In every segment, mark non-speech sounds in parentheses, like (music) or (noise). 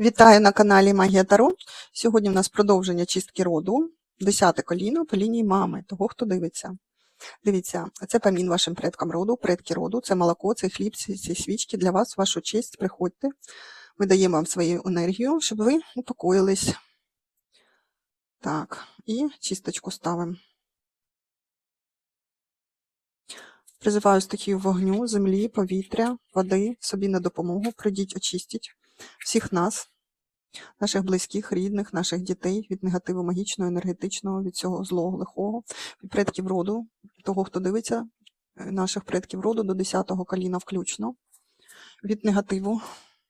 Вітаю на каналі Магія Таро. Сьогодні в нас продовження чистки роду, десяте коліно по лінії мами, того, хто дивиться. Дивіться, це памін вашим предкам роду, предки роду, це молоко, це хліб, ці, свічки для вас, вашу честь. Приходьте. Ми даємо вам свою енергію, щоб ви упокоїлись. Так, і чисточку ставимо. Призиваю стихію вогню, землі, повітря, води собі на допомогу. Прийдіть, очистіть всіх нас, наших близьких, рідних, наших дітей від негативу магічного, енергетичного, від цього злого, лихого, від предків роду, того, хто дивиться, е, наших предків роду до 10-го коліна включно, від негативу,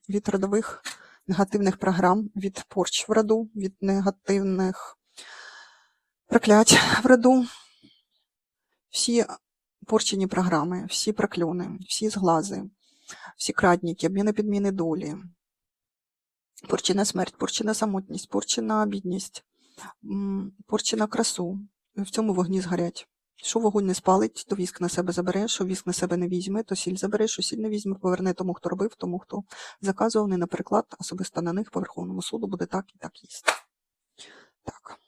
від родових негативних програм, від порч в роду, від негативних проклять в роду. Всі порчені програми, всі прокльони, всі зглази, всі крадніки, обміни підміни долі, порчена смерть, порчена самотність, порчена бідність, порчена красу. В цьому вогні згорять. Що вогонь не спалить, то віск на себе забере, що віск на себе не візьме, то сіль забере, що сіль не візьме, поверне тому, хто робив, тому, хто заказував, не на приклад, особисто на них по Верховному суду буде так і так їсти. Так.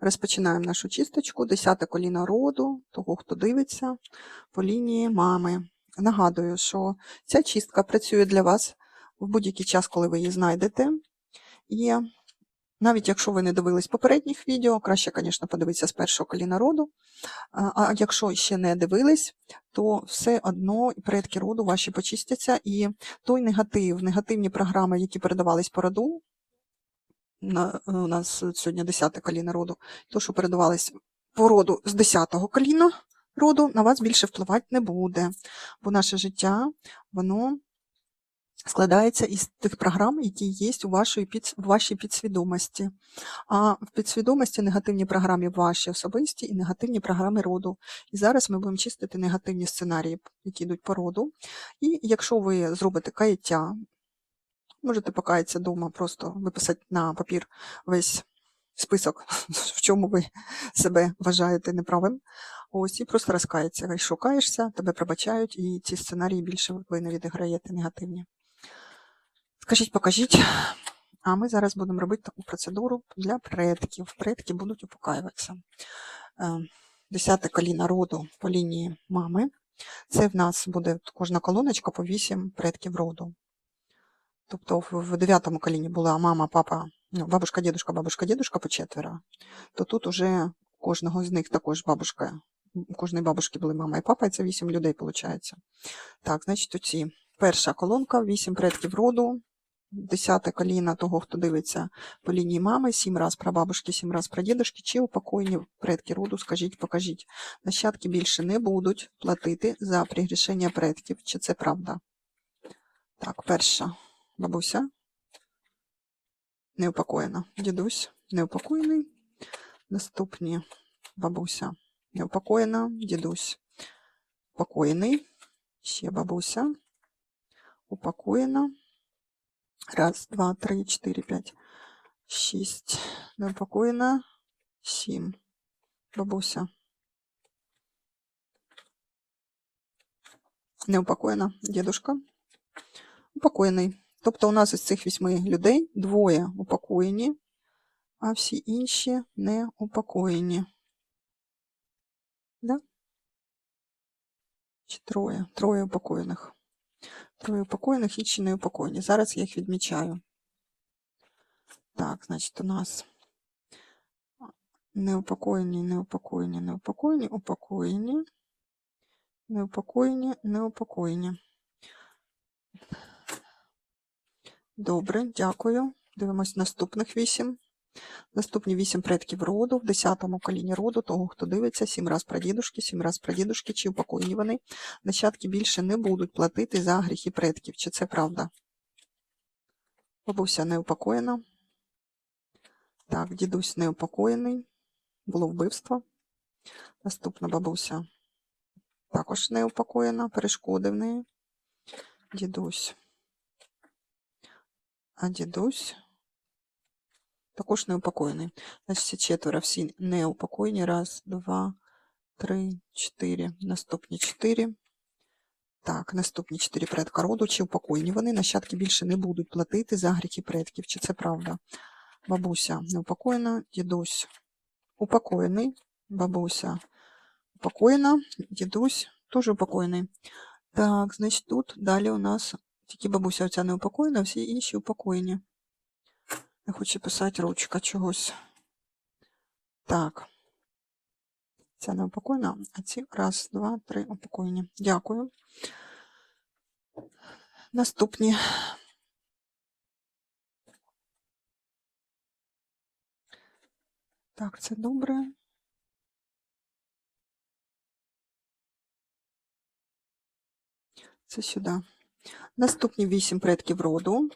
Розпочинаємо нашу чисточку. Десяте коліно роду, того, хто дивиться, по лінії мами. Нагадую, що ця чистка працює для вас в будь-який час, коли ви її знайдете. І навіть якщо ви не дивились попередніх відео, краще, звісно, подивитися з першого коліна роду. А якщо ще не дивились, то все одно предки роду ваші почистяться, і той негатив, негативні програми, які передавались по роду, на, у нас сьогодні 10 коліна роду, то, що передавались по роду з 10-го коліна роду, на вас більше впливати не буде. Бо наше життя, воно складається із тих програм, які є у вашій, під, в вашій підсвідомості. А в підсвідомості негативні програми ваші особисті і негативні програми роду. І зараз ми будемо чистити негативні сценарії, які йдуть по роду. І якщо ви зробите каяття, можете покаятися вдома, просто виписати на папір весь список, (laughs) в чому ви себе вважаєте неправим. Ось, і просто розкається. Якщо каєшся, тебе пробачають, і ці сценарії більше ви не відіграєте негативні. Скажіть, покажіть. А ми зараз будемо робити таку процедуру для предків. Предки будуть упокаюватися. Е, Десяте коліна роду по лінії мами. Це в нас буде кожна колоночка по 8 предків роду. Тобто в- дев'ятому коліні була мама, папа, ну, бабушка, дідушка, бабушка, дідушка по четверо. То тут уже кожного з них також бабушка. У кожної бабушки були мама і папа, і це 8 людей, виходить. Так, значить, оці перша колонка, 8 предків роду, десяте коліна того, хто дивиться по лінії мами, 7 раз прабабушки, 7 раз прадідушки, чи упокоєні предки роду, скажіть, покажіть. Нащадки більше не будуть платити за пригрішення предків. Чи це правда? Так, перша бабуся. Неупокоєна. Дідусь неупокоєний. Наступні бабуся неупокоєна. Дідусь упокоєний. Ще бабуся. Упокоєна. Раз, два, три, чотири, п'ять, шість. Неупокоєна. Сім. Бабуся. Неупокоєна. Дідушка. Упокоєний. Тобто у нас із цих вісьми людей двоє упокоєні, а всі інші не упокоєні. Да? Чи троє? Троє упокоєних. Троє упокоєних, інші не упокоєні. Зараз я їх відмічаю. Так, значить, у нас неупокоєні, неупокоєні, неупокоєні, упокоєні, неупокоєні, неупокоєні. Добре, дякую. Дивимось наступних вісім. Наступні вісім предків роду, в 10-му коліні роду, того, хто дивиться, сім раз прадідушки, сім раз прадідушки, чи упокоєні вони. Нащадки більше не будуть платити за гріхи предків. Чи це правда? Бабуся не упокоєна. Так, дідусь не упокоєний. Було вбивство. Наступна бабуся також не упокоєна, перешкоди в неї. Дідусь. А дідусь також неупокоєний. Значить, ці четверо всі неупокоєні. Раз, два, три, чотири. Наступні чотири. Так, наступні чотири предка роду. Чи упокойні вони? Нащадки більше не будуть платити за гріхи предків. Чи це правда? Бабуся неупокоєна, дідусь упокоєний, бабуся упокоєна, дідусь теж упокоєний. Так, значить, тут далі у нас тільки бабуся оця не упокоєна, а всі інші упокоєні. Не хоче писати ручка чогось. Так. Ця не упокоєна, а ці раз, два, три упокоєні. Дякую. Наступні. Так, це добре. Це сюди. Наступні вісім предків роду.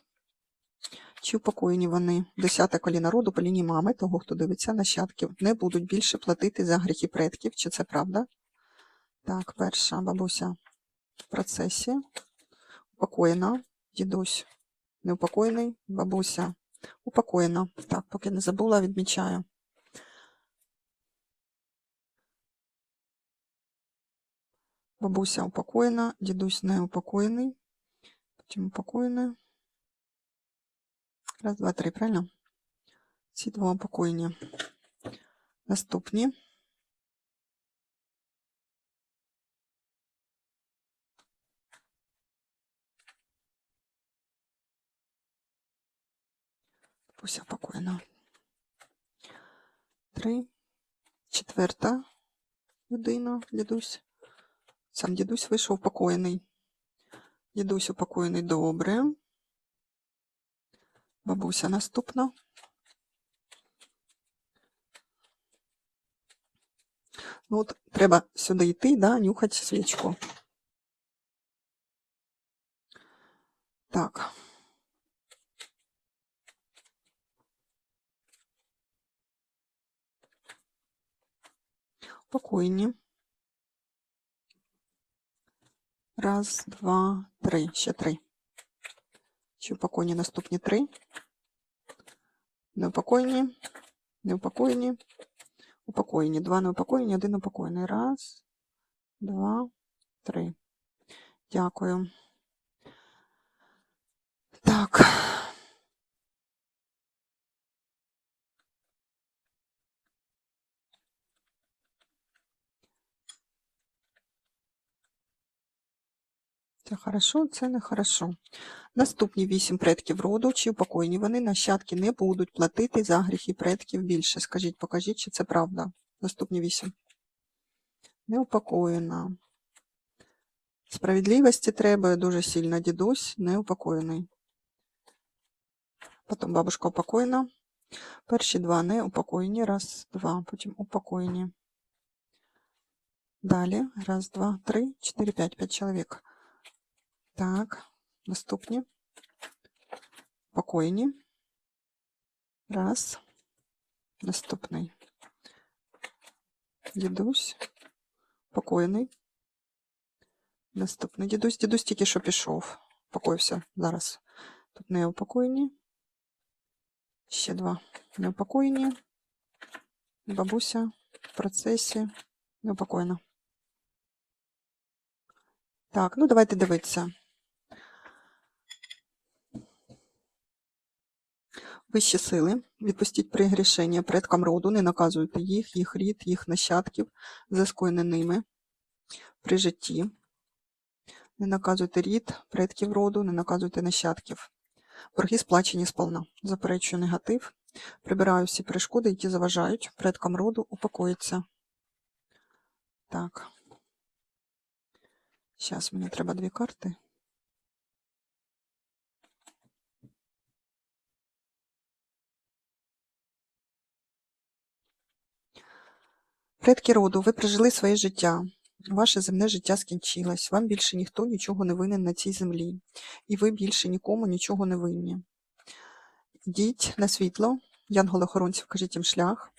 Чи упокоєні вони? Десяте коліна роду по лінії мами, того, хто дивиться нащадків, не будуть більше платити за гріхи предків. Чи це правда? Так, перша бабуся в процесі. Упокоєна. Дідусь неупокоєний. Бабуся упокоєна. Так, поки не забула, відмічаю. Бабуся упокоєна, дідусь не упокоєний. Потім упокоєна. Раз, два, три, правильно? Ці два упокоєні. Наступні. Бабуся упокоєна. Три. Четверта людина, дідусь. Сам дідусь вийшов упокоєний. Дідусь упокоєний добре. Бабуся наступна. Ну, от треба сюди йти, да, нюхати свічку. Так. Покойні. Раз, два, три. Ще три. Чи упокойні наступні три? Неупокойні, неупокойні, упокоєні. Два неупокоєні, один упокоєний. Раз, два, три. Дякую. Так. Це хорошо, це не хорошо. Наступні вісім предків роду, чи упокоєні вони нащадки не будуть платити за гріхи предків більше. Скажіть, покажіть, чи це правда. Наступні вісім. Неупокоєна. Справедливості треба дуже сильно. Дідусь неупокоєний. Потім бабушка упокоєна. Перші два неупокоєні. Раз, два. Потім упокоєні. Далі. Раз, два, три, чотири, п'ять. П'ять чоловік. Так, наступні. Покойні. Раз. Наступний. Дідусь. Покойний. Наступний дідусь. Дідусь тільки що пішов. Покоївся зараз. Тут неупокоєні. Ще два. Неупокоєні. Бабуся в процесі. Неупокоєна. Так, ну давайте дивитися. Вищі сили, відпустіть пригрішення предкам роду, не наказуйте їх, їх рід, їх нащадків, за скоєне ними при житті. Не наказуйте рід, предків роду, не наказуйте нащадків. Борги сплачені сполна. Заперечую негатив. Прибираю всі перешкоди, які заважають предкам роду упокоїться. Так. Зараз мені треба дві карти. Предки роду, ви прожили своє життя. Ваше земне життя скінчилось. Вам більше ніхто нічого не винен на цій землі. І ви більше нікому нічого не винні. Йдіть на світло, янголи-охоронців, кажіть їм шлях,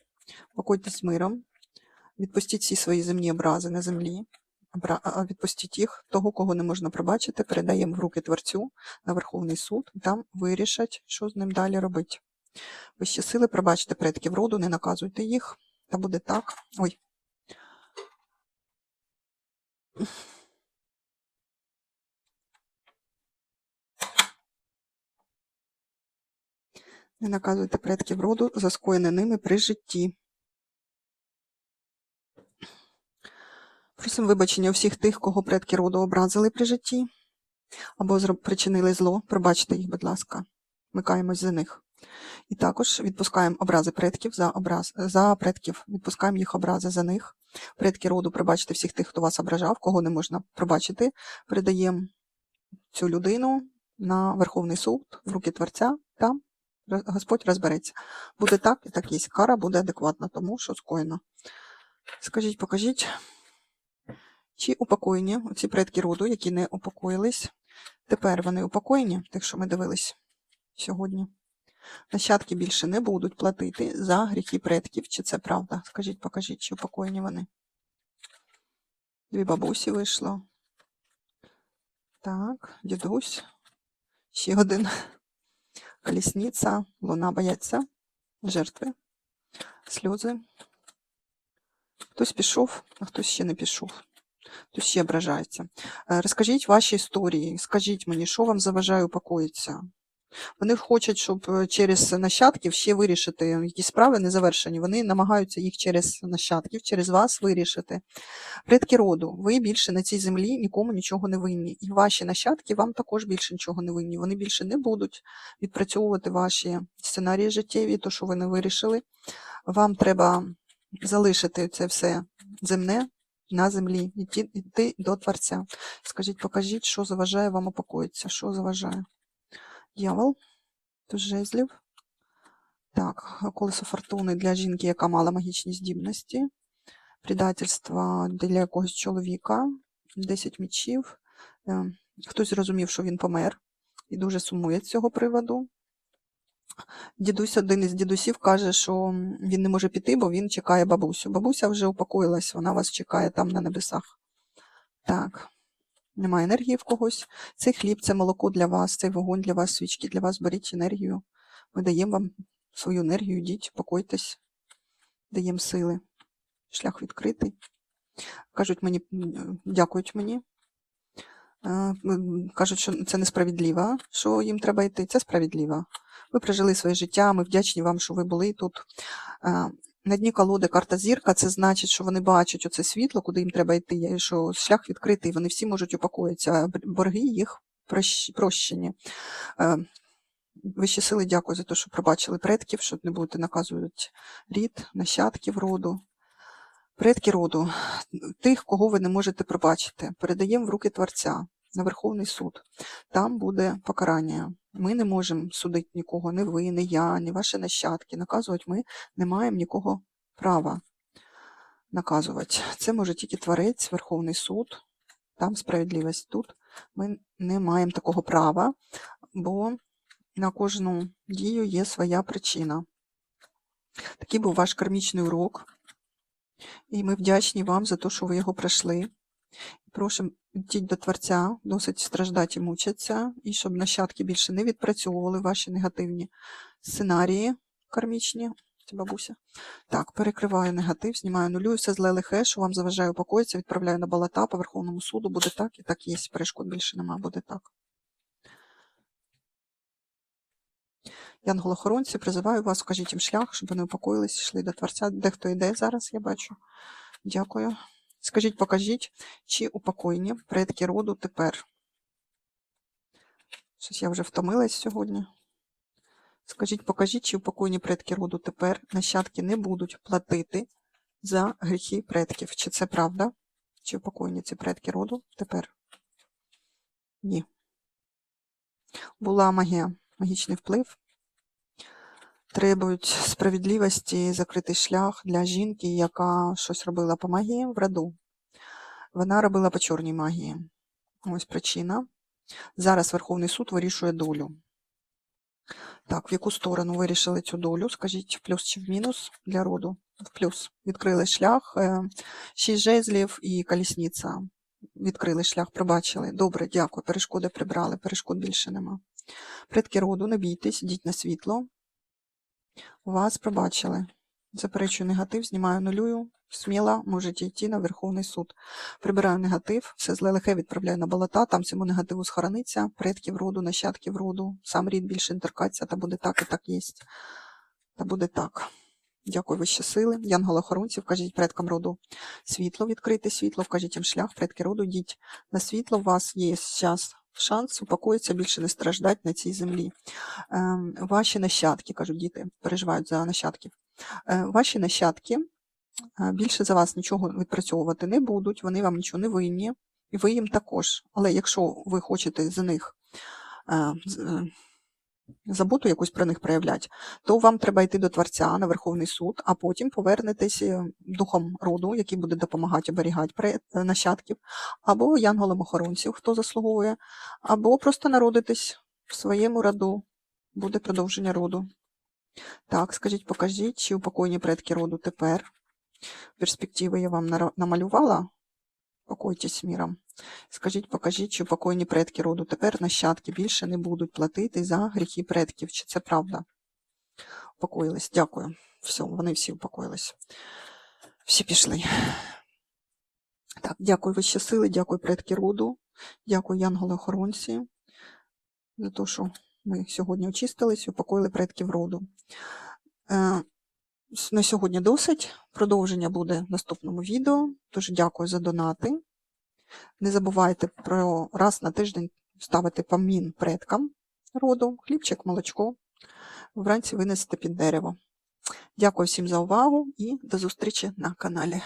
покойтесь миром, відпустіть всі свої земні образи на землі, відпустіть їх, того, кого не можна пробачити, передаємо в руки Творцю на Верховний суд, там вирішать, що з ним далі робити. Вищі сили, пробачте предків роду, не наказуйте їх, та буде так. Ой. Не наказуйте предків роду, заскоєне ними при житті. Просимо вибачення у всіх тих, кого предки роду образили при житті або причинили зло. Пробачте їх, будь ласка, Микаємось за них. І також відпускаємо образи предків за, образ, за предків. Відпускаємо їх образи за них. Предки роду, пробачте всіх тих, хто вас ображав, кого не можна пробачити. Передаємо цю людину на Верховний суд в руки Творця. Там Господь розбереться. Буде так і так є. Кара буде адекватна тому, що скоєно. Скажіть, покажіть, чи упокоєні ці предки роду, які не упокоїлись. Тепер вони упокоєні, тих, що ми дивились сьогодні. Нащадки більше не будуть платити за гріхи предків. Чи це правда? Скажіть, покажіть, чи упокоєні вони. Дві бабусі вийшло. Так, дідусь. Ще один. Колісниця. Луна бояться. Жертви. Сльози. Хтось пішов, а хтось ще не пішов. Хтось ще ображається. Е, Розкажіть ваші історії. Скажіть мені, що вам заважає упокоїтися? Вони хочуть, щоб е, через нащадків ще вирішити якісь справи незавершені. Вони намагаються їх через нащадків, через вас вирішити. Предки роду, ви більше на цій землі нікому нічого не винні. І ваші нащадки вам також більше нічого не винні. Вони більше не будуть відпрацьовувати ваші сценарії життєві, то, що ви не вирішили. Вам треба залишити це все земне на землі, йти, йти до Творця. Скажіть, покажіть, що заважає вам упокоїтися, що заважає. Дьявол, туз жезлів. Так, колесо фортуни для жінки, яка мала магічні здібності. Предательство для якогось чоловіка. 10 мічів. Е, Хтось зрозумів, що він помер і дуже сумує з цього приводу. Дідусь, один із дідусів каже, що він не може піти, бо він чекає бабусю. Бабуся вже упокоїлась, вона вас чекає там на небесах. Так, немає енергії в когось. Цей хліб, це молоко для вас, цей вогонь для вас, свічки для вас. Беріть енергію. Ми даємо вам свою енергію, йдіть, покойтесь, даємо сили. Шлях відкритий. Кажуть мені, дякують мені. Е, Кажуть, що це несправедливо, що їм треба йти. Це справедливо. Ви прожили своє життя, ми вдячні вам, що ви були тут. На дні колоди карта зірка, це значить, що вони бачать оце світло, куди їм треба йти, що шлях відкритий, вони всі можуть упокоїтися, а борги їх прощені. Е, Вищі сили, дякую за те, що пробачили предків, що не будете наказувати рід, нащадків роду. Предки роду, тих, кого ви не можете пробачити, передаємо в руки Творця на Верховний суд. Там буде покарання. Ми не можемо судити нікого, не ви, не я, ні ваші нащадки. Наказувати ми не маємо нікого права наказувати. Це може тільки Творець, Верховний суд, там справедливість. Тут ми не маємо такого права, бо на кожну дію є своя причина. Такий був ваш кармічний урок. І ми вдячні вам за те, що ви його пройшли. Просимо йдіть до Творця, досить страждати і мучаться, і щоб нащадки більше не відпрацьовували ваші негативні сценарії кармічні. Це бабуся. Так, перекриваю негатив, знімаю нулюю, все зле лихе, що вам заважає упокоїтися, відправляю на балата по Верховному суду. Буде так і так є. Перешкод більше нема, буде так. Янголохоронці, призиваю вас, вкажіть їм шлях, щоб вони упокоїлись, йшли до Творця. Дехто йде зараз, я бачу. Дякую. Скажіть, покажіть, чи упокоєні предки роду тепер. Щось я вже втомилась сьогодні. Скажіть, покажіть, чи упокоєні предки роду тепер нащадки не будуть платити за гріхи предків. Чи це правда? Чи упокоєні ці предки роду тепер? Ні. Була магія, магічний вплив. Требують справедливості, закритий шлях для жінки, яка щось робила по магії в роду. Вона робила по чорній магії. Ось причина. Зараз Верховний суд вирішує долю. Так, в яку сторону вирішили цю долю? Скажіть, в плюс чи в мінус для роду? В плюс. Відкрили шлях, е, шість жезлів і колісниця. Відкрили шлях, пробачили. Добре, дякую. Перешкоди прибрали, перешкод більше нема. Предки роду, не бійтесь, йдіть на світло. Вас пробачили. Заперечую негатив, знімаю нулюю. Сміло можете йти на Верховний суд. Прибираю негатив, все зле лихе відправляю на болота, там цьому негативу схорониться, предків роду, нащадків роду, сам рід більше торкаться, та буде так і так єсть. Та буде так. Дякую вище сили. Янгола охоронців, кажіть предкам роду світло, відкрити світло, вкажіть їм шлях, предки роду, йдіть на світло, у вас є зараз шанс упокоїтися, більше не страждать на цій землі. Ем, ваші нащадки, кажуть діти, переживають за нащадків. Е, ваші нащадки е, більше за вас нічого відпрацьовувати не будуть, вони вам нічого не винні, і ви їм також. Але якщо ви хочете за них е, заботу якусь про них проявляти, то вам треба йти до Творця на Верховний суд, а потім повернетесь е, духом роду, який буде допомагати оберігати е, нащадків, або янголом охоронців, хто заслуговує, або просто народитесь в своєму роду. Буде продовження роду. Так, скажіть, покажіть, чи упокоєні предки роду тепер. Перспективи я вам намалювала. Покойтесь міром. Скажіть, покажіть, чи упокоєні предки роду тепер нащадки більше не будуть платити за гріхи предків. Чи це правда? Упокоїлись. Дякую. Все, вони всі упокоїлись. Всі пішли. Так, дякую вище сили, дякую предки роду, дякую янголи-охоронці за те, що ми сьогодні очистились, упокоїли предків роду. На сьогодні досить. Продовження буде в наступному відео. Дуже дякую за донати. Не забувайте про раз на тиждень ставити памін предкам роду, хлібчик, молочко. Вранці винесете під дерево. Дякую всім за увагу і до зустрічі на каналі.